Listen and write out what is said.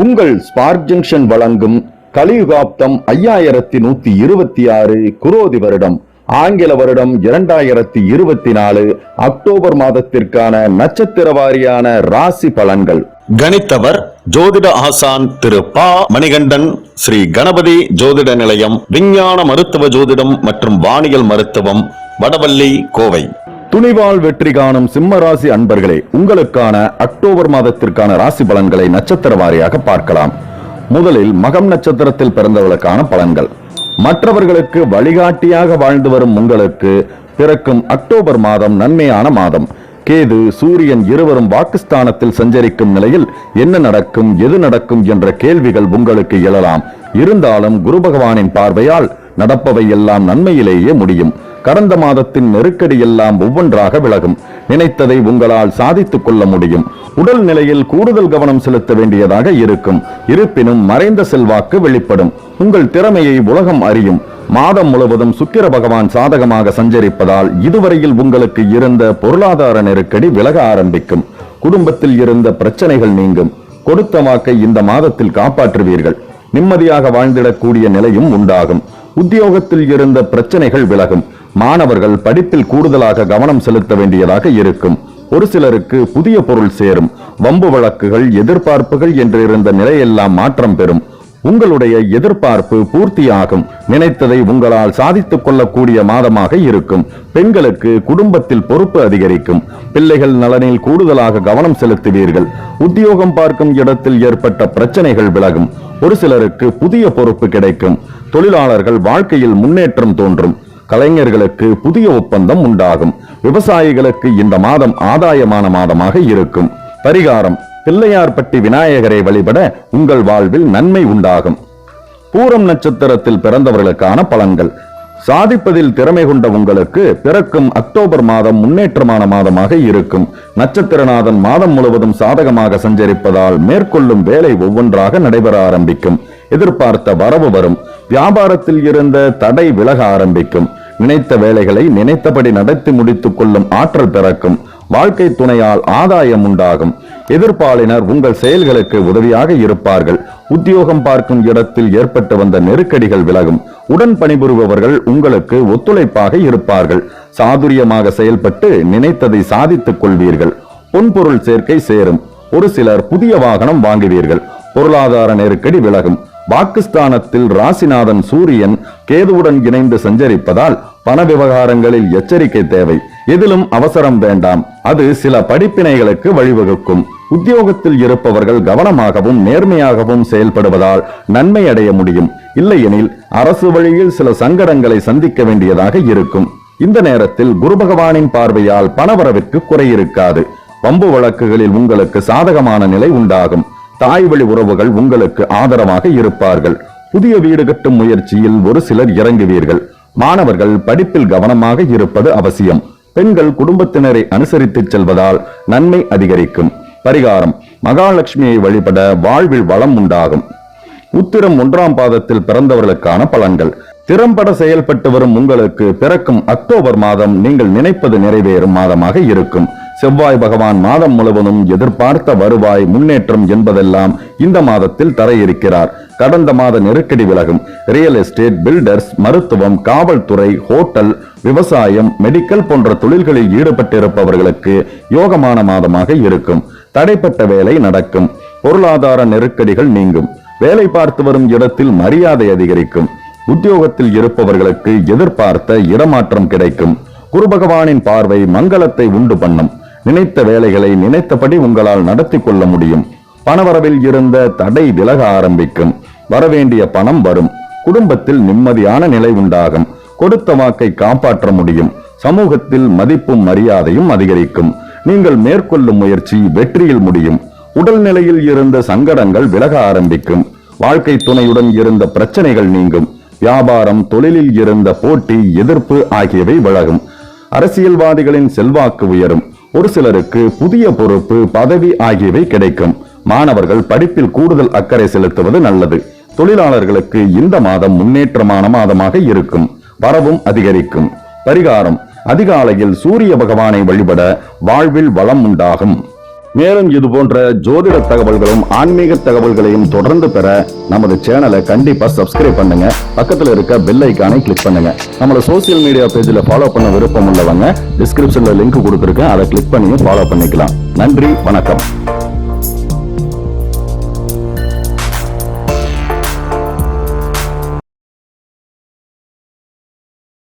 உங்கள் spark junction வழங்கும் கலியுகாப்தம் ஐயாயிரத்தி நூத்தி இருபத்தி ஆறு குரோதி வருடம் ஆங்கில வருடம் இரண்டாயிரத்தி இருபத்தி நாலு அக்டோபர் மாதத்திற்கான நட்சத்திர வாரியான ராசி பலன்கள். கணித்தவர் ஜோதிட ஆசான் திரு பா. மணிகண்டன் ஸ்ரீ கணபதி ஜோதிட நிலையம் விஞ்ஞான மருத்துவ ஜோதிடம் மற்றும் வானியல் மருத்துவம் வடவள்ளி கோவை. துணிவால் வெற்றி காணும் சிம்ம ராசி அன்பர்களே உங்களுக்கான அக்டோபர் மாதத்திற்கான ராசி பலன்களை நட்சத்திர வாரியாக பார்க்கலாம். முதலில் மகம் நட்சத்திரத்தில் பிறந்தவர்களுக்கான பலன்கள். மற்றவர்களுக்கு வழிகாட்டியாக வாழ்ந்து வரும் உங்களுக்கு பிறக்கும் அக்டோபர் மாதம் நன்மையான மாதம். கேது சூரியன் இருவரும் வாக்குஸ்தானத்தில் சஞ்சரிக்கும் நிலையில் என்ன நடக்கும் எது நடக்கும் என்ற கேள்விகள் உங்களுக்கு எழலாம். இருந்தாலும் குரு பகவானின் பார்வையால் நடப்பவை எல்லாம் நன்மையிலேயே முடியும். கடந்த மாதத்தின் நெருக்கடி எல்லாம் ஒவ்வொன்றாக விலகும். நினைத்ததை உங்களால் சாதித்துக் கொள்ள முடியும். உடல் நிலையில் கூடுதல் கவனம் செலுத்த வேண்டியதாக இருக்கும். இருப்பினும் மறைந்த செல்வாக்கு வெளிப்படும். உங்கள் திறமையை உலகம் அறியும். மாதம் முழுவதும் சுக்கிர பகவான் சாதகமாக சஞ்சரிப்பதால் இதுவரையில் உங்களுக்கு இருந்த பொருளாதார நெருக்கடி விலக ஆரம்பிக்கும். குடும்பத்தில் இருந்த பிரச்சனைகள் நீங்கும். கொடுத்த வாக்கை இந்த மாதத்தில் காப்பாற்றுவீர்கள். நிம்மதியாக வாழ்ந்திடக்கூடிய நிலையும் உண்டாகும். உத்தியோகத்தில் இருந்த பிரச்சனைகள் விலகும். மாணவர்கள் படிப்பில் கூடுதலாக கவனம் செலுத்த வேண்டியதாக இருக்கும். ஒரு சிலருக்கு புதிய பொருள் சேரும். வம்பு வழக்குகள் எதிர்பார்ப்புகள் என்று இருந்த நிலையெல்லாம் மாற்றம் பெறும். உங்களுடைய எதிர்பார்ப்பு பூர்த்தியாகும். நினைத்ததை உங்களால் சாதித்துக் கொள்ளக்கூடிய மாதமாக இருக்கும். பெண்களுக்கு குடும்பத்தில் பொறுப்பு அதிகரிக்கும். பிள்ளைகள் நலனில் கூடுதலாக கவனம் செலுத்துவீர்கள். உத்தியோகம் பார்க்கும் இடத்தில் ஏற்பட்ட பிரச்சனைகள் விலகும். ஒரு சிலருக்கு புதிய பொறுப்பு கிடைக்கும். தொழிலாளர்கள் வாழ்க்கையில் முன்னேற்றம் தோன்றும். கலைஞர்களுக்கு புதிய ஒப்பந்தம் உண்டாகும். விவசாயிகளுக்கு இந்த மாதம் ஆதாயமான மாதமாக இருக்கும். பரிகாரம் பிள்ளையார்பட்டி விநாயகரை வழிபட உங்கள் வாழ்வில் நன்மை உண்டாகும். பூரம் நட்சத்திரத்தில் பிறந்தவர்களுக்கான பலன்கள். சாதிப்பதில் திறமை கொண்ட உங்களுக்கு பிறக்கும் அக்டோபர் மாதம் முன்னேற்றமான மாதமாக இருக்கும். நட்சத்திரநாதன் மாதம் முழுவதும் சாதகமாக சஞ்சரிப்பதால் மேற்கொள்ளும் வேலை ஒவ்வொன்றாக நடைபெற ஆரம்பிக்கும். எதிர்பார்த்த வரவு வரும். வியாபாரத்தில் இருந்த தடை விலக ஆரம்பிக்கும். நினைத்த வேலைகளை நினைத்தபடி நடத்தி முடித்துக் கொள்ளும் ஆற்றல் பிறக்கும். வாழ்க்கை துணையால் ஆதாயம் உண்டாகும். எதிர்ப்பாளினர் உங்கள் செயல்களுக்கு உதவியாக இருப்பார்கள். உத்தியோகம் பார்க்கும் இடத்தில் ஏற்பட்டு வந்த நெருக்கடிகள் விலகும். உடன் பணிபுரிபவர்கள் உங்களுக்கு ஒத்துழைப்பாக இருப்பார்கள். சாதுரியமாக செயல்பட்டு நினைத்ததை சாதித்துக் கொள்வீர்கள். பொன்பொருள் சேர்க்கை சேரும். ஒரு சிலர் புதிய வாகனம் வாங்குவீர்கள். பொருளாதார நெருக்கடி விலகும். பாகிஸ்தானத்தில் ராசிநாதன் சூரியன் கேதுவுடன் இணைந்து சஞ்சரிப்பதால் பண விவகாரங்களில் எச்சரிக்கை தேவை. எதிலும் அவசரம் வேண்டாம். அது சில படிப்பினைகளுக்கு வழிவகுக்கும். உத்தியோகத்தில் இருப்பவர்கள் கவனமாகவும் நேர்மையாகவும் செயல்படுவதால் நன்மை அடைய முடியும். இல்லையெனில் அரசு வழியில் சில சங்கடங்களை சந்திக்க வேண்டியதாக இருக்கும். இந்த நேரத்தில் குரு பகவானின் பார்வையால் பணவரவிற்கு குறையிருக்காது. வம்பு வழக்குகளில் உங்களுக்கு சாதகமான நிலை உண்டாகும். தாய் வழி உறவுகள் உங்களுக்கு ஆதரவாக இருப்பார்கள். புதிய வீடு கட்டும் முயற்சியில் ஒரு சிலர் இறங்குவீர்கள். மாணவர்கள் படிப்பில் கவனமாக இருப்பது அவசியம். பெண்கள் குடும்பத்தினரை அனுசரித்துச் செல்வதால் நன்மை அதிகரிக்கும். பரிகாரம் மகாலட்சுமியை வழிபட வாழ்வில் வளம் உண்டாகும். உத்திரம் ஒன்றாம் பாதத்தில் பிறந்தவர்களுக்கான பலன்கள். திறம்பட செயல்பட்டு வரும் உங்களுக்கு பிறக்கும் அக்டோபர் மாதம் நீங்கள் நினைப்பது நிறைவேறும் மாதமாக இருக்கும். செவ்வாய் பகவான் மாதம் முழுவதும் எதிர்பார்த்த வருவாய் முன்னேற்றம் என்பதெல்லாம் இந்த மாதத்தில் தர இருக்கிறார் கடந்த மாத நெருக்கடி விலகும். ரியல் எஸ்டேட் பில்டர்ஸ் மருத்துவம் காவல்துறை ஹோட்டல் விவசாயம் மெடிக்கல் போன்ற தொழில்களில் ஈடுபட்டிருப்பவர்களுக்கு யோகமான மாதமாக இருக்கும். தடைப்பட்ட வேலை நடக்கும். பொருளாதார நெருக்கடிகள் நீங்கும். வேலை பார்த்து வரும் இடத்தில் மரியாதை அதிகரிக்கும். உத்தியோகத்தில் இருப்பவர்களுக்கு எதிர்பார்த்த இடமாற்றம் கிடைக்கும். குரு பகவானின் பார்வை மங்களத்தை உண்டு பண்ணும். நினைத்த வேலைகளை நினைத்தபடி உங்களால் நடத்தி கொள்ள முடியும். பணவரவில் இருந்த தடை விலக ஆரம்பிக்கும். வரவேண்டிய பணம் வரும். குடும்பத்தில் நிம்மதியான நிலை உண்டாகும். கொடுத்த வாக்கை காப்பாற்ற முடியும். சமூகத்தில் மதிப்பும் மரியாதையும் அதிகரிக்கும். நீங்கள் மேற்கொள்ளும் முயற்சி வெற்றியில் முடியும். உடல் நிலையில் இருந்த சங்கடங்கள் விலக ஆரம்பிக்கும். வாழ்க்கை துணையுடன் இருந்த பிரச்சனைகள் நீங்கும். வியாபாரம் தொழிலில் இருந்த போட்டி எதிர்ப்பு ஆகியவை விலகும். அரசியல்வாதிகளின் செல்வாக்கு உயரும். ஒரு சிலருக்கு புதிய பொறுப்பு பதவி ஆகியவை கிடைக்கும். மாணவர்கள் படிப்பில் கூடுதல் அக்கறை செலுத்துவது நல்லது. தொழிலாளர்களுக்கு இந்த மாதம் முன்னேற்றமான மாதமாக இருக்கும். வரவும் அதிகரிக்கும். பரிகாரம். அதிகாலையில் சூரிய பகவானை வழிபட வாழ்வில் வளம் உண்டாகும். மேலும் இது போன்ற ஜோதிட தகவல்களும் ஆன்மீக தகவல்களையும் தொடர்ந்து பெற நமது சேனலை கண்டிப்பா சப்ஸ்கிரைப் பண்ணுங்க. பக்கத்துல இருக்க பெல் ஐக்கானை கிளிக் பண்ணுங்க. நம்மள சோசியல் மீடியா பேஜ்ல ஃபாலோ பண்ண விருப்பம் உள்ளவங்க டிஸ்கிரிப்ஷன்ல லிங்க் கொடுத்துருக்கேன். அதை கிளிக் பண்ணியும் ஃபாலோ பண்ணிக்கலாம். நன்றி வணக்கம்.